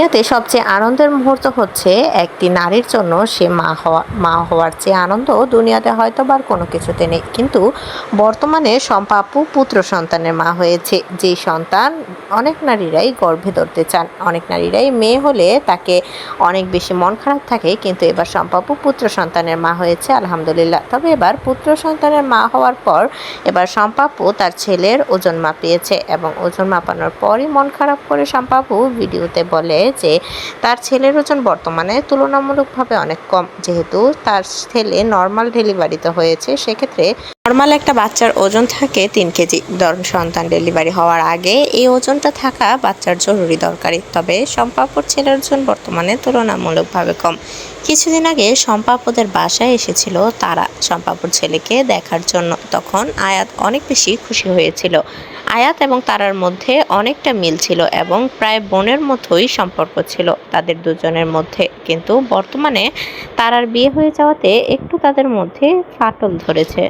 দুনিয়াতে সবচেয়ে আনন্দের মুহূর্ত হচ্ছে একটি নারীর জন্য সে মা হওয়া মা হওয়ার চেয়ে আনন্দ দুনিয়াতে হয়তো বা আর কোনো কিছুতে নেই। কিন্তু বর্তমানে সম্পাপু পুত্র সন্তানের মা হয়েছে। যেই সন্তান অনেক নারীরাই গর্ভে ধরতে চান। অনেক নারীরাই মেয়ে হলে তাকে অনেক বেশি মন খারাপ থাকে। কিন্তু এবার সম্পাপু পুত্র সন্তানের মা হয়েছে, আলহামদুলিল্লাহ। তবে এবার পুত্র সন্তানের মা হওয়ার পর এবার সম্পাপু তার ছেলের ওজন মাপিয়েছে এবং ওজন মাপানোর পরই মন খারাপ করে সম্পাপু ভিডিওতে বলে যে তার ছেলের ওজন বর্তমানে তুলনামূলকভাবে অনেক কম। যেহেতু তার ছেলে নর্মাল ডেলিভারিতে হয়েছে, সেক্ষেত্রে নর্মাল একটা বাচ্চার ওজন থাকে তিন কেজি। ধরুন, সন্তান ডেলিভারি হওয়ার আগে এই ওজনটা থাকা বাচ্চার জরুরি দরকারি। তবে সম্পাপুর ছেলের ওজন বর্তমানে তুলনামূলকভাবে কম। কিছুদিন আগে সম্পাপুদের বাসায় এসেছিল তারা। সম্পাপুর ছেলেকে দেখার জন্য তখন আয়াত অনেক বেশি খুশি হয়েছিল। আয়াত এবং তারার মধ্যে অনেকটা মিল ছিল এবং প্রায় বোনের মতোই সম্পর্ক ছিল তাদের দুজনের মধ্যে। কিন্তু বর্তমানে তারার বিয়ে হয়ে যাওয়াতে একটু তাদের মধ্যে ফাটল ধরেছে।